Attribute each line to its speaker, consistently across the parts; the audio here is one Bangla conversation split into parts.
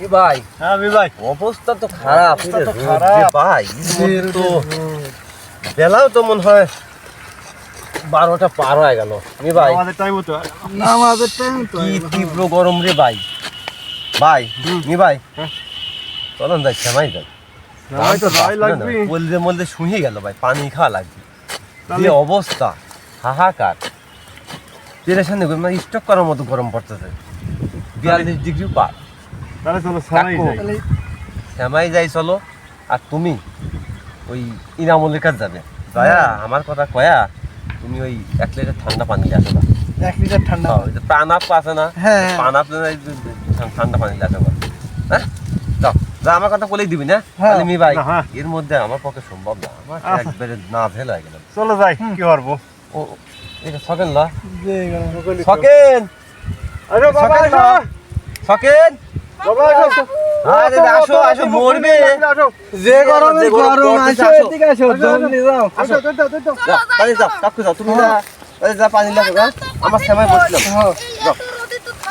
Speaker 1: ভাই।
Speaker 2: হ্যাঁ আমি ভাই।
Speaker 1: অবস্থা তো খারাপ।
Speaker 2: তো।
Speaker 1: ভাই তো বেলাও তো মনে হয় বারোটা পার হয়ে গেল। মি ভাই।
Speaker 2: আমাদের টাইম তো।
Speaker 3: আমাদের টাইম তো
Speaker 1: কি তীব্র গরম রে ভাই। ভাই মি ভাই।
Speaker 2: হ্যাঁ।
Speaker 1: চলুন যাই শ্যামাই যাই। বলতে বলতে শুয়ে গেল ভাই পানি খাওয়া লাগবে। যে অবস্থা? হাহাকার। পেরেশানি মানে স্টক করার মতো গরম পড়তেছে। বিয়াল্লিশ ডিগ্রি পার।
Speaker 2: তাহলে চলো যাই।
Speaker 1: শ্যামাই যাই চলো। আর তুমি ওই ইনামলের কাছে যাবে। দয়া আমার কথা কয়া তুমি ওই এক লিটার ঠান্ডা পানি নিয়ে আসো না।
Speaker 3: এক লিটার ঠান্ডা
Speaker 1: হ্যাঁ, প্রাণ আপ আছে না
Speaker 3: হ্যাঁ
Speaker 1: পান আপ না, ঠান্ডা পানি নিয়ে আসো না। হ্যাঁ? যা আমার কথা বলেই দিবি না?
Speaker 3: হ্যাঁ।
Speaker 1: মি ভাই
Speaker 2: হ্যাঁ।
Speaker 1: এর মধ্যে আমার পক্ষে সম্ভব না। আমার। একবারে না ভেল হয়ে গেল।
Speaker 2: চলো যাই কি করব?
Speaker 1: ও এটা সকেন লা।
Speaker 3: যে
Speaker 1: সকেন
Speaker 2: আরে বাবা
Speaker 1: না। সকেন
Speaker 2: বাবা আসো
Speaker 1: আরে আসো আসো মরবে।
Speaker 2: আসো
Speaker 3: যে গরমে
Speaker 1: গরম
Speaker 3: গরম আসো।
Speaker 1: আসো।
Speaker 3: এদিকে আসো দম যাও।
Speaker 2: আসো তো তো তো
Speaker 1: যাও যাও তুমি যা যা পানি লাগো আমার সময় বসলাম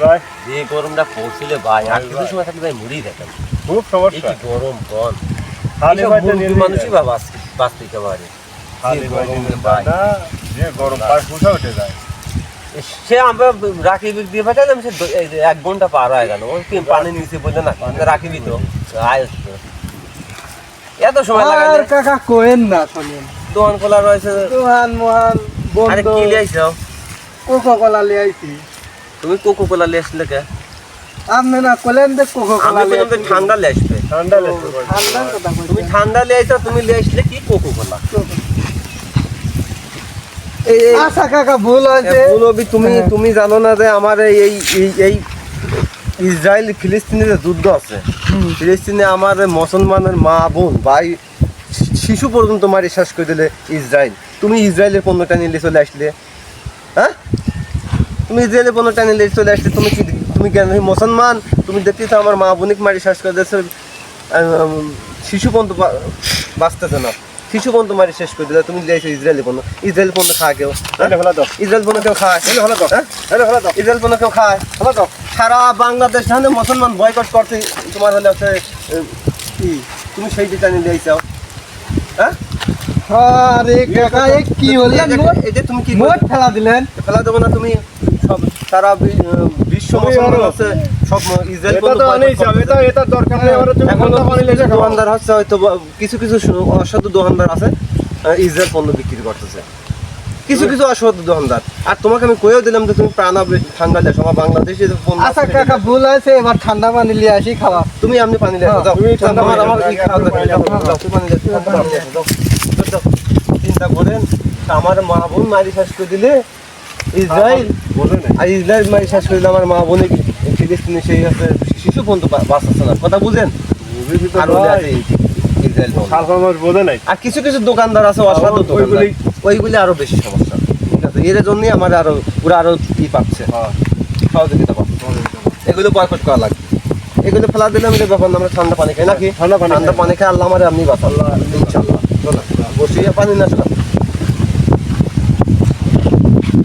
Speaker 1: ভাই?
Speaker 4: যে
Speaker 1: গরমটা পড়ছিল ভাই আর কিছু সময় থাকলে ভাই মরেই যেতাম
Speaker 2: খুব সমস্যা।
Speaker 1: গরম কন
Speaker 2: খালি নিয়ে
Speaker 1: মানুষই বা বাঁচ- বাঁচতে পারে
Speaker 2: খালি
Speaker 1: যে
Speaker 2: ভাই
Speaker 1: গরম ভাই।
Speaker 2: যে উঠে যায়।
Speaker 1: সে আমরা রাখি দিয়ে পাঠালাম সে এক ঘণ্টা পার হয়ে গেল। ওই পানি নিচে বলতে না রাখিবি তো এত সময়
Speaker 3: আর
Speaker 1: লাগে
Speaker 3: কাকা কোয়েন না শোনেন।
Speaker 1: দোকান খোলা রয়েছে।
Speaker 3: দোহান মোহান
Speaker 1: আরে
Speaker 3: বন্ধ।
Speaker 1: কি লিয়াইছো
Speaker 3: কোকো কোলা লিয়ে আইছি।
Speaker 1: তুমি কোকো কোলা লিয়ে আসলে কে?
Speaker 3: আপনি না কোলেন দে কোকো
Speaker 1: আমি
Speaker 3: কোলা
Speaker 1: বললাম ঠান্ডা লিয়ে আসবে।
Speaker 2: ঠান্ডা লেগে যায়।
Speaker 3: ঠান্ডার কথা
Speaker 1: তুমি ঠান্ডা লিয়ে আইছো তুমি লিয়ে আসলে কি কোকো কোলা এই এই
Speaker 3: আশা কাকা ভুল হয়েছে।
Speaker 1: বলবি তুমি
Speaker 3: হ্যাঁ।
Speaker 1: তুমি জানো না যে আমার এই এই- এই এই ইসরায়েল ফিলিস্তিনের যে যুদ্ধ আছে ফিলিস্তিনে আমার মুসলমানের মা বোন ভাই শিশু পর্যন্ত মারি শেষ করে দিলে ইসরায়েল। তুমি ইসরায়েলের পণ্যটা নিয়ে চলে আসলে। হ্যাঁ? তুমি ইসরায়েলের পণ্যটা নিয়ে চলে আসলে তুমি কি তুমি কেন তুমি মুসলমান? তুমি দেখতেছো আমার মা বোনিক মারি শেষ করে দিয়েছে। শিশু পর্যন্ত বা- বাঁচতেছে না। শিশু পর্যন্ত মারি শেষ করে দিলে তুমি লিয়েছো ইসরায়েলি পণ্য ইসরায়েল পণ্য খাওয়া কেউ হ্যাঁ? ইসরায়েল পণ্য কেউ খায়? হ্যাঁ? ইসরায়েল পণ্য কেউ খায়? সারা বাংলাদেশ হলে মুসলমান বয়কট করতে তোমার হলে হচ্ছে কি? তুমি সেই দিকটা নিয়ে দিয়েছ হ্যাঁ?
Speaker 3: আরে কাকা এ কি হলো?
Speaker 1: এই যে-
Speaker 3: মোট
Speaker 1: এই যে তুমি কি
Speaker 3: মোট ফেলা দিলেন।
Speaker 1: ফেলা দেবো না তুমি। সব সারা বিশ্ব মুসলমান সব ইসরায়েল
Speaker 2: লেগে
Speaker 1: দোকানদার হচ্ছে হয়তো কিছু কিছু অসাধু দোকানদার আছে ইসরায়েল পণ্য বিক্রি করতেছে। কিছু কিছু অসাধু দোকানদার। আর তোমাকে আমি কয়েও দিলাম যে তুমি প্রাণ ঠান্ডা দেশ আমার বাংলাদেশে
Speaker 3: আচ্ছা
Speaker 1: আছে,
Speaker 3: কাকা ভুল হয়েছে এবার ঠান্ডা পানি নিয়ে আসি খাওয়া।
Speaker 1: তুমি আপনি পানি
Speaker 3: হ্যাঁ,
Speaker 1: যাও।
Speaker 2: তুমি ঠান্ডা
Speaker 1: আমার
Speaker 2: পানি
Speaker 1: আমার এই খাওয়া তুমি পানি যাও। চিন্তা করেন আমার মা বোন মারি শেষ করে দিলে ইসরায়েল? আর ইসরায়েল মারি শেষ করে দিলে আমার মা বোনে ফিলিস্তিনে সেই আছে? শিশু পর্যন্ত বাঁচাচ্ছে না। কথা বুঝেন? আর কিছু কিছু দোকানদার আছে অসাধু
Speaker 2: ওইগুলি-
Speaker 1: দোকানদার। ওইগুলি আরও বেশি সমস্যা। ঠিক আছে? এর জন্যই আমার আরও ওরা আরও ই পাচ্ছে।
Speaker 2: হ্যাঁ।
Speaker 1: সহযোগিতা পাচ্ছে। এগুলো বয়কট করা লাগবে। এগুলো ফেলা দিলে আমাদের ব্যাপার না, আমরা ঠান্ডা পানি খাই। নাকি
Speaker 2: ঠান্ডা পানি
Speaker 1: ঠান্ডা পানি খাই আল্লাহ আমার আপনি বাঁচান। ইনশাল্লাহ বসিয়ে পানি না